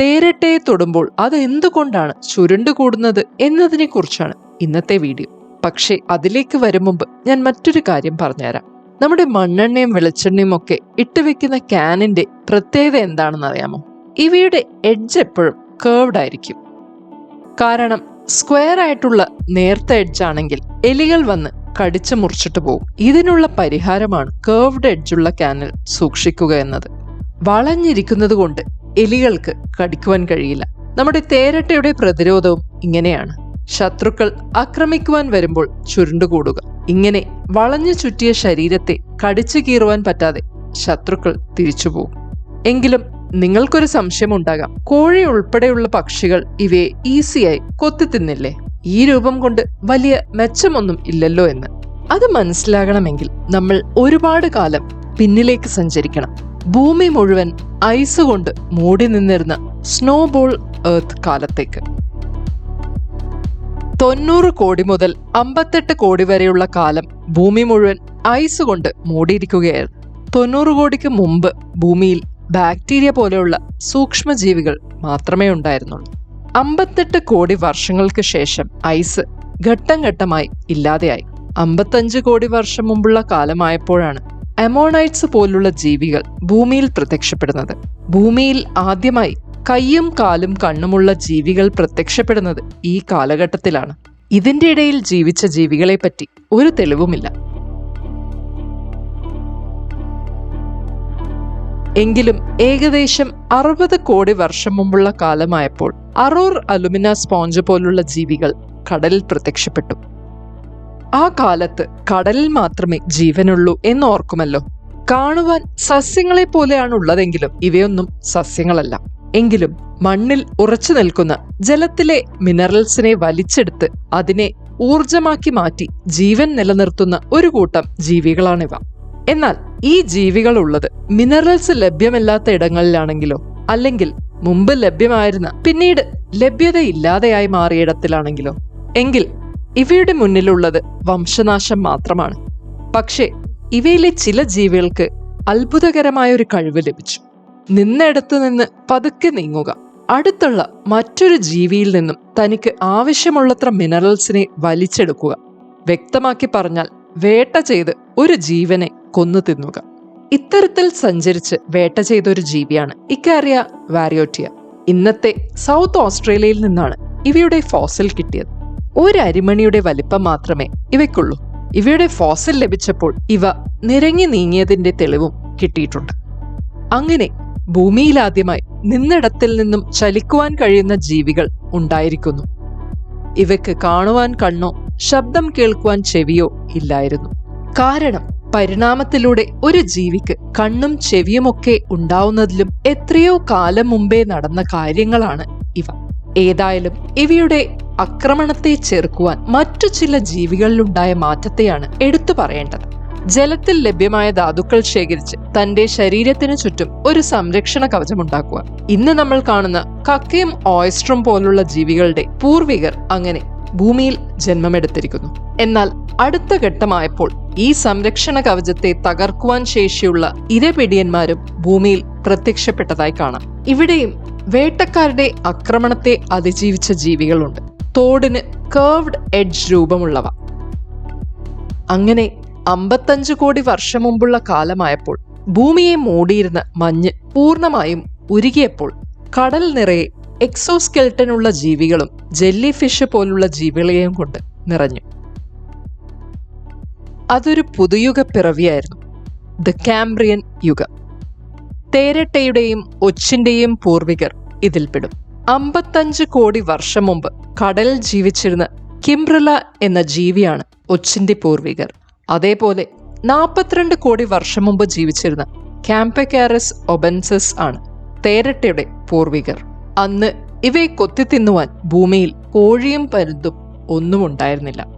തേരട്ടയെ തൊടുമ്പോൾ അത് എന്തുകൊണ്ടാണ് ചുരുണ്ടുകൂടുന്നത് എന്നതിനെ കുറിച്ചാണ് ഇന്നത്തെ വീഡിയോ. പക്ഷേ അതിലേക്ക് വരും മുമ്പ് ഞാൻ മറ്റൊരു കാര്യം പറഞ്ഞുതരാം. നമ്മുടെ മണ്ണെണ്ണയും വെളിച്ചെണ്ണയും ഒക്കെ ഇട്ടുവെക്കുന്ന ക്യാനിന്റെ പ്രത്യേകത എന്താണെന്ന് അറിയാമോ? ഇവയുടെ എഡ്ജ് എപ്പോഴും കേർവ്ഡ് ആയിരിക്കും. കാരണം സ്ക്വയർ ആയിട്ടുള്ള നേർത്ത എഡ്ജ് ആണെങ്കിൽ എലികൾ വന്ന് കടിച്ചു മുറിച്ചിട്ട് പോകും. ഇതിനുള്ള പരിഹാരമാണ് കേർവ്ഡ് എഡ്ജുള്ള ക്യാനിൽ സൂക്ഷിക്കുക എന്നത്. വളഞ്ഞിരിക്കുന്നത് കൊണ്ട് എലികൾക്ക് കടിക്കുവാൻ കഴിയില്ല. നമ്മുടെ തേരട്ടയുടെ പ്രതിരോധവും ഇങ്ങനെയാണ്. ശത്രുക്കൾ ആക്രമിക്കുവാൻ വരുമ്പോൾ ചുരുണ്ടുകൂടുക. ഇങ്ങനെ വളഞ്ഞു ചുറ്റിയ ശരീരത്തെ കടിച്ചു കീറുവാൻ പറ്റാതെ ശത്രുക്കൾ തിരിച്ചുപോകും. എങ്കിലും നിങ്ങൾക്കൊരു സംശയമുണ്ടാകാം കോഴി ഉൾപ്പെടെയുള്ള പക്ഷികൾ ഇവയെ ഈസിയായി കൊത്തി തിന്നില്ലേ? ഈ രൂപം കൊണ്ട് വലിയ മെച്ചമൊന്നും ഇല്ലല്ലോ എന്ന്. അത് മനസ്സിലാകണമെങ്കിൽ നമ്മൾ ഒരുപാട് കാലം പിന്നിലേക്ക് സഞ്ചരിക്കണം. ഭൂമി മുഴുവൻ ഐസ് കൊണ്ട് മൂടി നിന്നിരുന്ന സ്നോബോൾ ഏർത്ത് കാലത്തേക്ക്. തൊണ്ണൂറ് കോടി മുതൽ അമ്പത്തെട്ട് കോടി വരെയുള്ള കാലം ഭൂമി മുഴുവൻ ഐസ് കൊണ്ട് മൂടിയിരിക്കുകയായിരുന്നു. തൊണ്ണൂറ് കോടിക്ക് മുമ്പ് ഭൂമിയിൽ ബാക്ടീരിയ പോലെയുള്ള സൂക്ഷ്മജീവികൾ മാത്രമേ ഉണ്ടായിരുന്നുള്ളൂ. അമ്പത്തെട്ട് കോടി വർഷങ്ങൾക്ക് ശേഷം ഐസ് ഘട്ടം ഘട്ടമായി ഇല്ലാതെയായി. അമ്പത്തഞ്ച് കോടി വർഷം മുമ്പുള്ള കാലമായപ്പോഴാണ് അമോണൈറ്റ്സ് പോലുള്ള ജീവികൾ ഭൂമിയിൽ പ്രത്യക്ഷപ്പെടുന്നത്. ഭൂമിയിൽ ആദ്യമായി കയ്യും കാലും കണ്ണുമുള്ള ജീവികൾ പ്രത്യക്ഷപ്പെടുന്നത് ഈ കാലഘട്ടത്തിലാണ്. ഇതിന്റെ ഇടയിൽ ജീവിച്ച ജീവികളെ പറ്റി ഒരു തെളിവുമില്ല. എങ്കിലും ഏകദേശം അറുപത് കോടി വർഷം മുമ്പുള്ള കാലമായപ്പോൾ അറോർ അലുമിന സ്പോഞ്ച് പോലുള്ള ജീവികൾ കടലിൽ പ്രത്യക്ഷപ്പെട്ടു. ആ കാലത്ത് കടലിൽ മാത്രമേ ജീവനുള്ളൂ എന്ന് ഓർക്കുമല്ലോ കാണുവാൻ സസ്യങ്ങളെ പോലെയാണ് ഉള്ളതെങ്കിലും ഇവയൊന്നും സസ്യങ്ങളല്ല. എങ്കിലും മണ്ണിൽ ഉറച്ചു നിൽക്കുന്ന ജലത്തിലെ മിനറൽസിനെ വലിച്ചെടുത്ത് അതിനെ ഊർജമാക്കി മാറ്റി ജീവൻ നിലനിർത്തുന്ന ഒരു കൂട്ടം ജീവികളാണിവ. എന്നാൽ ഈ ജീവികൾ ഉള്ളത് മിനറൽസ് ലഭ്യമല്ലാത്ത ഇടങ്ങളിലാണെങ്കിലോ അല്ലെങ്കിൽ മുമ്പ് ലഭ്യമായിരുന്ന പിന്നീട് ലഭ്യതയില്ലാതെയായി മാറിയിടത്തിലാണെങ്കിലോ എങ്കിൽ ഇവയുടെ മുന്നിലുള്ളത് വംശനാശം മാത്രമാണ്. പക്ഷേ ഇവയിലെ ചില ജീവികൾക്ക് അത്ഭുതകരമായ ഒരു കഴിവ് ലഭിച്ചു. നിന്നിടത്തു നിന്ന് പതുക്കെ നീങ്ങുക. അടുത്തുള്ള മറ്റൊരു ജീവിയിൽ നിന്നും തനിക്ക് ആവശ്യമുള്ളത്ര മിനറൽസിനെ വലിച്ചെടുക്കുക. വ്യക്തമാക്കി പറഞ്ഞാൽ വേട്ട ചെയ്ത് ഒരു ജീവനെ കൊന്നു തിന്നുക. ഇത്തരത്തിൽ സഞ്ചരിച്ച് വേട്ട ചെയ്ത ഒരു ജീവിയാണ് ഇക്കാരിയ വാരിയോട്ടിയ. ഇന്നത്തെ സൗത്ത് ഓസ്ട്രേലിയയിൽ നിന്നാണ് ഇവയുടെ ഫോസിൽ കിട്ടിയത്. ഒരു അരിമണിയുടെ വലിപ്പം മാത്രമേ ഇവയ്ക്കുള്ളൂ. ഇവയുടെ ഫോസിൽ ലഭിച്ചപ്പോൾ ഇവ നിരങ്ങി നീങ്ങിയതിന്റെ തെളിവും കിട്ടിയിട്ടുണ്ട്. അങ്ങനെ ഭൂമിയിലാദ്യമായി നിന്നിടത്തിൽ നിന്നും ചലിക്കുവാൻ കഴിയുന്ന ജീവികൾ ഉണ്ടായിരിക്കുന്നു. ഇവയ്ക്ക് കാണുവാൻ കണ്ണോ ശബ്ദം കേൾക്കുവാൻ ചെവിയോ ഇല്ലായിരുന്നു. കാരണം പരിണാമത്തിലൂടെ ഒരു ജീവിക്ക് കണ്ണും ചെവിയുമൊക്കെ ഉണ്ടാവുന്നതിലും എത്രയോ കാലം മുമ്പേ നടന്ന കാര്യങ്ങളാണ് ഇവ. ഏതായാലും ഇവയുടെ ആക്രമണത്തെ ചെറുക്കുവാൻ മറ്റു ചില ജീവികളിലുണ്ടായ മാറ്റത്തെയാണ് എടുത്തു പറയേണ്ടത്. ജലത്തിൽ ലഭ്യമായ ധാതുക്കൾ ശേഖരിച്ച് തന്റെ ശരീരത്തിന് ചുറ്റും ഒരു സംരക്ഷണ കവചമുണ്ടാക്കുക ഇന്ന് നമ്മൾ കാണുന്ന കക്കയും ഓയസ്റ്ററും പോലുള്ള ജീവികളുടെ പൂർവികർ അങ്ങനെ ഭൂമിയിൽ ജന്മമെടുത്തിരിക്കുന്നു. എന്നാൽ അടുത്ത ഘട്ടമായപ്പോൾ ഈ സംരക്ഷണ കവചത്തെ തകർക്കുവാൻ ശേഷിയുള്ള ഇരപിടിയന്മാരും ഭൂമിയിൽ പ്രത്യക്ഷപ്പെട്ടതായി കാണാം. ഇവിടെയും വേട്ടക്കാരുടെ ആക്രമണത്തെ അതിജീവിച്ച ജീവികളുണ്ട്. തോടിന് കേർവ്ഡ് എഡ്ജ് രൂപമുള്ളവ. അങ്ങനെ അമ്പത്തഞ്ച് കോടി വർഷം മുമ്പുള്ള കാലമായപ്പോൾ ഭൂമിയെ മൂടിയിരുന്ന മഞ്ഞ് പൂർണമായും ഉരുകിയപ്പോൾ കടൽ നിറയെ എക്സോസ്കെൽട്ടനുള്ള ജീവികളും ജെല്ലി ഫിഷ് പോലുള്ള ജീവികളെയും കൊണ്ട് നിറഞ്ഞു. അതൊരു പുതുയുഗ പിറവിയായിരുന്നു. ദ കാംബ്രിയൻ യുഗം. തേരട്ടയുടെയും ഒച്ചിന്റെയും പൂർവികർ ഇതിൽപ്പെടും. അമ്പത്തഞ്ച് കോടി വർഷം മുമ്പ് കടലിൽ ജീവിച്ചിരുന്ന കിംബ്രല എന്ന ജീവിയാണ് ഒച്ചിന്റെ പൂർവികർ. അതേപോലെ നാൽപ്പത്തിരണ്ട് കോടി വർഷം മുമ്പ് ജീവിച്ചിരുന്ന ക്യാമ്പക്കാരസ് ഒബൻസസ് ആണ് തേരട്ടയുടെ പൂർവികർ. അന്ന് ഇവയെ കൊത്തിത്തിന്നുവാൻ ഭൂമിയിൽ കോഴിയും പരുന്തും ഒന്നും ഉണ്ടായിരുന്നില്ല